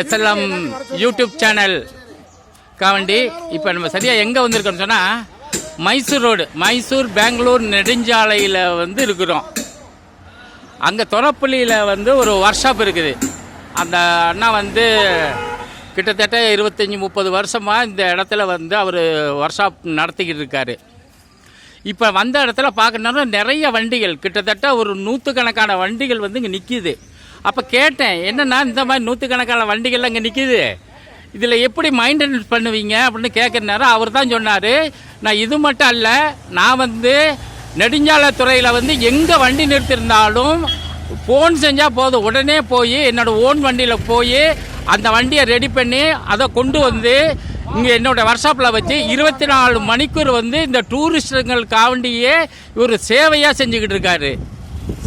SLM YouTube channel காவண்டி இப்போ நம்ம சரியாக எங்கே வந்திருக்கோம்னு சொன்னால் மைசூர் ரோடு மைசூர் பெங்களூர் நெடுஞ்சாலையில் வந்து இருக்கிறோம். அங்கே தொரப்பள்ளியில் வந்து ஒரு ஒர்க் ஷாப் இருக்குது. அந்த அண்ணா வந்து கிட்டத்தட்ட இருபத்தஞ்சி முப்பது வருஷமாக இந்த இடத்துல வந்து அவர் ஒர்க் ஷாப் நடத்திக்கிட்டு இருக்காரு. இப்போ வந்த இடத்துல பார்க்கணுன்னா நிறைய வண்டிகள் கிட்டத்தட்ட ஒரு நூற்றுக்கணக்கான வண்டிகள் வந்து இங்கே நிற்கிது அப்போ கேட்டேன் என்னென்னா இந்த மாதிரி நூற்றுக்கணக்கான வண்டிகள்லாம் இங்கே நிற்கிது இதில் எப்படி மெயின்டெனன்ஸ் பண்ணுவீங்க? அப்படின்னு கேட்குற நேரம் அவர் தான் சொன்னார் நான் இது மட்டும் அல்ல நான் வந்து நெடுஞ்சாலைத்துறையில் வந்து எங்கே வண்டி நிறுத்திருந்தாலும் ஃபோன் செஞ்சால் போதும். உடனே போய் என்னோட ஓன் வண்டியில் போய் அந்த வண்டியை ரெடி பண்ணி அதை கொண்டு வந்து இங்கே என்னோடய ஒர்க்ஷாப்பில் வச்சு இருபத்தி நாலு மணிக்கூர் வந்து இந்த டூரிஸ்டுங்களுக்காண்டியே இவர் சேவையாக செஞ்சுக்கிட்டு இருக்காரு.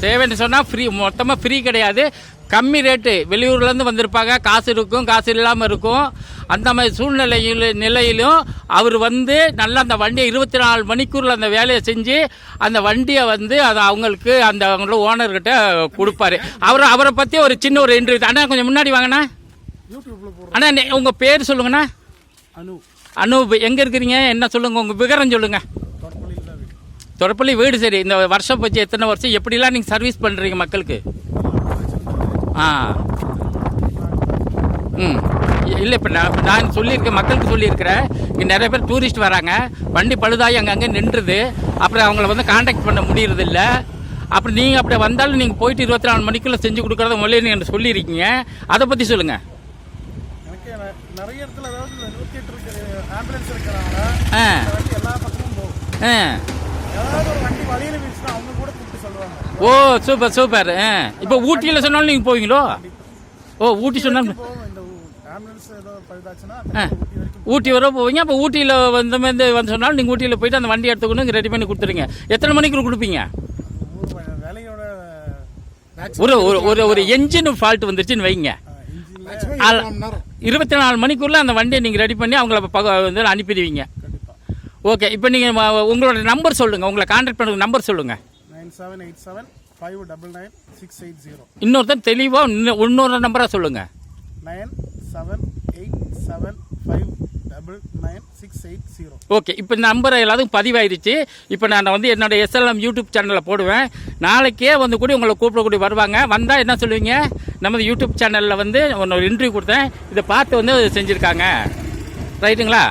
சேவைன்னு சொன்னால் ஃப்ரீ மொத்தமாக ஃப்ரீ கிடையாது. கம்மி ரேட்டு வெளியூர்லேருந்து வந்திருப்பாங்க. காசு இருக்கும் காசு இல்லாமல் இருக்கும். அந்த மாதிரி சூழ்நிலையில் நிலையிலும் அவர் வந்து நல்லா அந்த வண்டியை இருபத்தி நாலு மணிக்கூரில் அந்த வேலையை செஞ்சு அந்த வண்டியை வந்து அதை அவங்களுக்கு அந்த அவங்களோட ஓனர்கிட்ட கொடுப்பாரு. அவர் அவரை பற்றி ஒரு சின்ன ஒரு இன்டர்வியூ அண்ணா கொஞ்சம் முன்னாடி வாங்கண்ணா. அண்ணா நே- உங்க பேர் சொல்லுங்கண்ணா. அனு. அனூப் எங்க இருக்கிறீங்க? என்ன சொல்லுங்க உங்க விவரம் சொல்லுங்க. தொடப்பள்ளியில் தான் வீடு தொடப்பள்ளி வீடு சரி. இந்த வருஷம் போச்சு எத்தனை வருஷம்? எப்படிலாம் நீங்க சர்வீஸ் பண்றீங்க மக்களுக்கு? ஆ. ம். இல்லை இப்போ நான் நான் சொல்லியிருக்கேன் மக்களுக்கு சொல்லியிருக்கிறேன் இங்கே நிறைய பேர் டூரிஸ்ட் வராங்க. வண்டி பழுதாகி அங்கங்கே நின்றுது. அப்புறம் அவங்கள வந்து காண்டாக்ட் பண்ண முடியறது இல்ல அப்புறம் நீங்கள் அப்படி வந்தாலும் நீங்கள் போயிட்டு இருபத்தி நாலு மணிக்குள்ளே செஞ்சு கொடுக்குறத முதல்ல நீங்கள் சொல்லியிருக்கீங்க? அதை பற்றி சொல்லுங்கள் நிறைய இடத்துல அதாவது ஆம்புலன்ஸ் இருக்கிறாங்க எல்லா பக்கமும் போகும். ஆ. ஓ சூப்பர் சூப்பர். ஆ இப்போ ஊட்டியில் சொன்னாலும் நீங்கள் போவீங்களோ? ஓ ஊட்டி சொன்னாலும். ஊட்டி வரைக்கும் ஊட்டி வர போவீங்க. அப்போ ஊட்டியில் வந்து வந்து வந்து சொன்னாலும் நீங்கள் ஊட்டியில் போயிட்டு அந்த வண்டி எடுத்துக்கொண்டு இங்கே ரெடி பண்ணி கொடுத்துருங்க. எத்தனை மணிக்கு கொடுப்பீங்க? ஒரு ஒரு ஒரு ஒரு என்ஜின் ஃபால்ட் வந்துருச்சுன்னு வைங்க. இருபத்தி நாலு மணிக்குள்ள அந்த வண்டியை நீங்கள் ரெடி பண்ணி அவங்கள வந்து அனுப்பிடுவீங்க. ஓகே இப்போ நீங்கள் உங்களோட நம்பர் சொல்லுங்கள் உங்களை கான்டாக்ட் பண்ணுற நம்பர் சொல்லுங்கள் nine seven eight seven five double nine six eight zero. இன்னொருத்தர் தெளிவாக இன்னொரு நம்பராக சொல்லுங்கள் nine seven eight seven five double nine six eight zero. Okay இப்போ இந்த நம்பர் எல்லாத்துக்கும் பதிவாயிருச்சு. இப்போ நான் வந்து என்னோட எஸ்எல்எம் யூடியூப் சேனலில் போடுவேன். நாளைக்கே வந்து கூட உங்களை கூப்பிடக்கூடிய வருவாங்க. வந்தால் என்ன சொல்லுவீங்க? நமது யூடியூப் சேனலில் வந்து ஒன்று இன்டர்வியூ கொடுத்தேன். இதை பார்த்து வந்து செஞ்சுருக்காங்க. ரைட்டுங்களா